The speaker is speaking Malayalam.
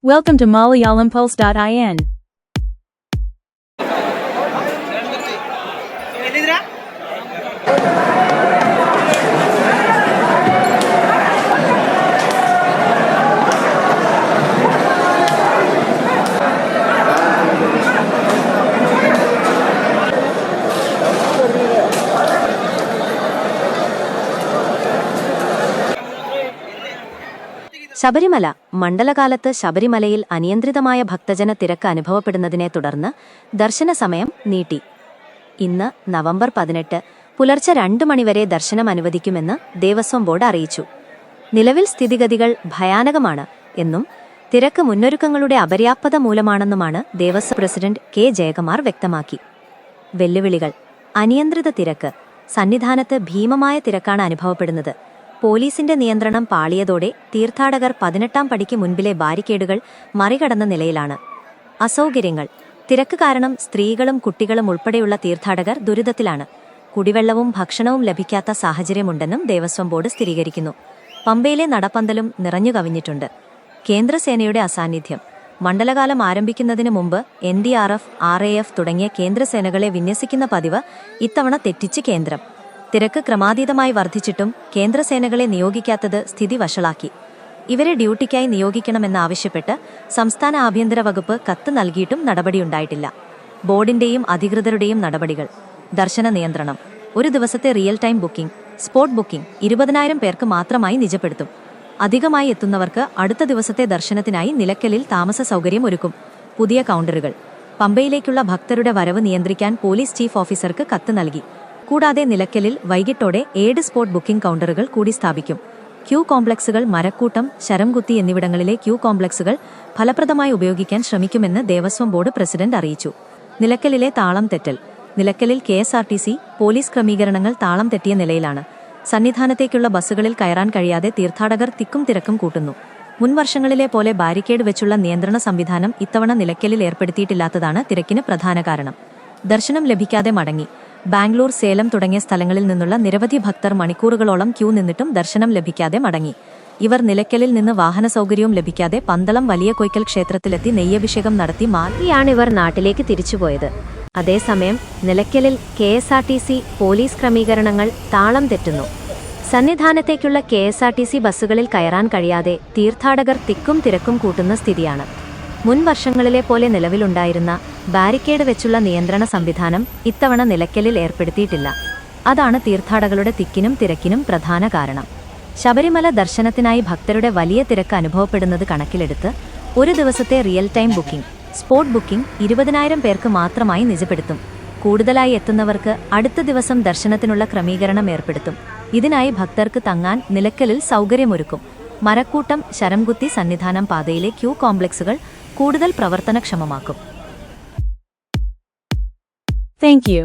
Welcome to MalayalamPulse.in. ശബരിമല മണ്ഡലകാലത്ത് ശബരിമലയിൽ അനിയന്ത്രിതമായ ഭക്തജന തിരക്ക് അനുഭവപ്പെടുന്നതിനെ തുടർന്ന് ദർശന സമയം നീട്ടി. ഇന്ന് നവംബർ പതിനെട്ട് പുലർച്ചെ രണ്ടു മണിവരെ ദർശനം അനുവദിക്കുമെന്ന് ദേവസ്വം ബോർഡ് അറിയിച്ചു. നിലവിൽ സ്ഥിതിഗതികൾ ഭയാനകമാണ് എന്നും തിരക്ക് മുന്നൊരുക്കങ്ങളുടെ അപര്യാപ്തത മൂലമാണെന്നുമാണ് ദേവസ്വം പ്രസിഡന്റ് കെ. ജയകുമാർ വ്യക്തമാക്കി. വെല്ലുവിളികൾ. അനിയന്ത്രിത തിരക്ക്. സന്നിധാനത്ത് ഭീമമായ തിരക്കാണ് അനുഭവപ്പെടുന്നത്. പോലീസിന്റെ നിയന്ത്രണം പാളിയതോടെ തീർത്ഥാടകർ പതിനെട്ടാം പടിക്ക് മുൻപിലെ ബാരിക്കേഡുകൾ മറികടന്ന നിലയിലാണ്. അസൗകര്യങ്ങൾ. തിരക്ക് കാരണം സ്ത്രീകളും കുട്ടികളും ഉൾപ്പെടെയുള്ള തീർത്ഥാടകർ ദുരിതത്തിലാണ്. കുടിവെള്ളവും ഭക്ഷണവും ലഭിക്കാത്ത സാഹചര്യമുണ്ടെന്നും ദേവസ്വം ബോർഡ് സ്ഥിരീകരിക്കുന്നു. പമ്പയിലെ നടപ്പന്തലും നിറഞ്ഞു കവിഞ്ഞിട്ടുണ്ട്. കേന്ദ്രസേനയുടെ അസാന്നിധ്യം. മണ്ഡലകാലം ആരംഭിക്കുന്നതിന് മുമ്പ് N D R F R A F തുടങ്ങിയ കേന്ദ്രസേനകളെ വിന്യസിക്കുന്ന പതിവ് ഇത്തവണ തെറ്റിച്ച് കേന്ദ്രം. തിരക്ക് ക്രമാതീതമായി വർദ്ധിച്ചിട്ടും കേന്ദ്രസേനകളെ നിയോഗിക്കാത്തത് സ്ഥിതി വഷളാക്കി. ഇവരെ ഡ്യൂട്ടിക്കായി നിയോഗിക്കണമെന്നാവശ്യപ്പെട്ട് സംസ്ഥാന ആഭ്യന്തര വകുപ്പ് കത്ത് നൽകിയിട്ടും നടപടിയുണ്ടായിട്ടില്ല. ബോർഡിന്റെയും അധികൃതരുടെയും നടപടികൾ. ദർശന നിയന്ത്രണം. ഒരു ദിവസത്തെ real time booking spot booking ഇരുപതിനായിരം പേർക്ക് മാത്രമായി നിജപ്പെടുത്തും. അധികമായി എത്തുന്നവർക്ക് അടുത്ത ദിവസത്തെ ദർശനത്തിനായി നിലയ്ക്കലിൽ താമസ സൗകര്യം ഒരുക്കും. പുതിയ കൗണ്ടറുകൾ പമ്പയിലേക്കുള്ള ഭക്തരുടെ വരവ് നിയന്ത്രിക്കാൻ പോലീസ് ചീഫ് ഓഫീസർക്ക് കത്ത് നൽകി. കൂടാതെ നിലയ്ക്കലിൽ വൈകിട്ടോടെ ഏഴ് സ്പോട്ട് ബുക്കിംഗ് കൗണ്ടറുകൾ കൂടി സ്ഥാപിക്കും. ക്യൂ കോംപ്ലക്സുകൾ മരക്കൂട്ടം ശരംകുത്തി എന്നിവിടങ്ങളിലെ ക്യൂ കോംപ്ലക്സുകൾ ഫലപ്രദമായി ഉപയോഗിക്കാൻ ശ്രമിക്കുമെന്ന് ദേവസ്വം ബോർഡ് പ്രസിഡന്റ് അറിയിച്ചു. നിലയ്ക്കലിലെ താളം തെറ്റൽ. നിലയ്ക്കലിൽ K S R T C police ക്രമീകരണങ്ങൾ താളം തെറ്റിയ നിലയിലാണ്. സന്നിധാനത്തേക്കുള്ള ബസ്സുകളിൽ കയറാൻ കഴിയാതെ തീർത്ഥാടകർ തിക്കും തിരക്കും കൂട്ടുന്നു. മുൻ വർഷങ്ങളിലെ പോലെ ബാരിക്കേഡ് വെച്ചുള്ള നിയന്ത്രണ സംവിധാനം ഇത്തവണ നിലയ്ക്കലിൽ ഏർപ്പെടുത്തിയിട്ടില്ലാത്തതാണ് തിരക്കിന് പ്രധാന കാരണം. ദർശനം ലഭിക്കാതെ മടങ്ങി. ബാംഗ്ലൂർ സേലം തുടങ്ങിയ സ്ഥലങ്ങളിൽ നിന്നുള്ള നിരവധി ഭക്തർ മണിക്കൂറുകളോളം ക്യൂ നിന്നിട്ടും ദർശനം ലഭിക്കാതെ മടങ്ങി. ഇവർ നിലയ്ക്കലിൽ നിന്ന് വാഹന സൗകര്യവും ലഭിക്കാതെ പന്തളം വലിയ കൊയ്ക്കൽ ക്ഷേത്രത്തിലെത്തി നെയ്യഭിഷേകം നടത്തി മാറ്റിയാണ് ഇവർ നാട്ടിലേക്ക് തിരിച്ചുപോയത്. അതേസമയം നിലയ്ക്കലിൽ K S R T C police ക്രമീകരണങ്ങൾ താളം തെറ്റുന്നു. സന്നിധാനത്തേക്കുള്ള K S R T C ബസ്സുകളിൽ കയറാൻ കഴിയാതെ തീർത്ഥാടകർ തിക്കും തിരക്കും കൂട്ടുന്ന സ്ഥിതിയാണ്. മുൻ വർഷങ്ങളിലെ പോലെ നിലവിലുണ്ടായിരുന്ന ബാരിക്കേഡ് വെച്ചുള്ള നിയന്ത്രണ സംവിധാനം ഇത്തവണ നിലയ്ക്കലിൽ ഏർപ്പെടുത്തിയിട്ടില്ല. അതാണ് തീർത്ഥാടകരുടെ തിക്കിനും തിരക്കിനും പ്രധാന കാരണം. ശബരിമല ദർശനത്തിനായി ഭക്തരുടെ വലിയ തിരക്ക് അനുഭവപ്പെടുന്നത് കണക്കിലെടുത്ത് ഒരു ദിവസത്തെ real time booking spot booking ഇരുപതിനായിരം പേർക്ക് മാത്രമായി നിജപ്പെടുത്തും. കൂടുതലായി എത്തുന്നവർക്ക് അടുത്ത ദിവസം ദർശനത്തിനുള്ള ക്രമീകരണം ഏർപ്പെടുത്തും. ഇതിനായി ഭക്തർക്ക് തങ്ങാൻ നിലയ്ക്കലിൽ സൗകര്യമൊരുക്കും. മരക്കൂട്ടം ശരംകുത്തി സന്നിധാനം പാതയിലെ ക്യൂ കോംപ്ലക്സുകൾ കൂടുതൽ പ്രവർത്തനക്ഷമമാക്കും താങ്ക് you.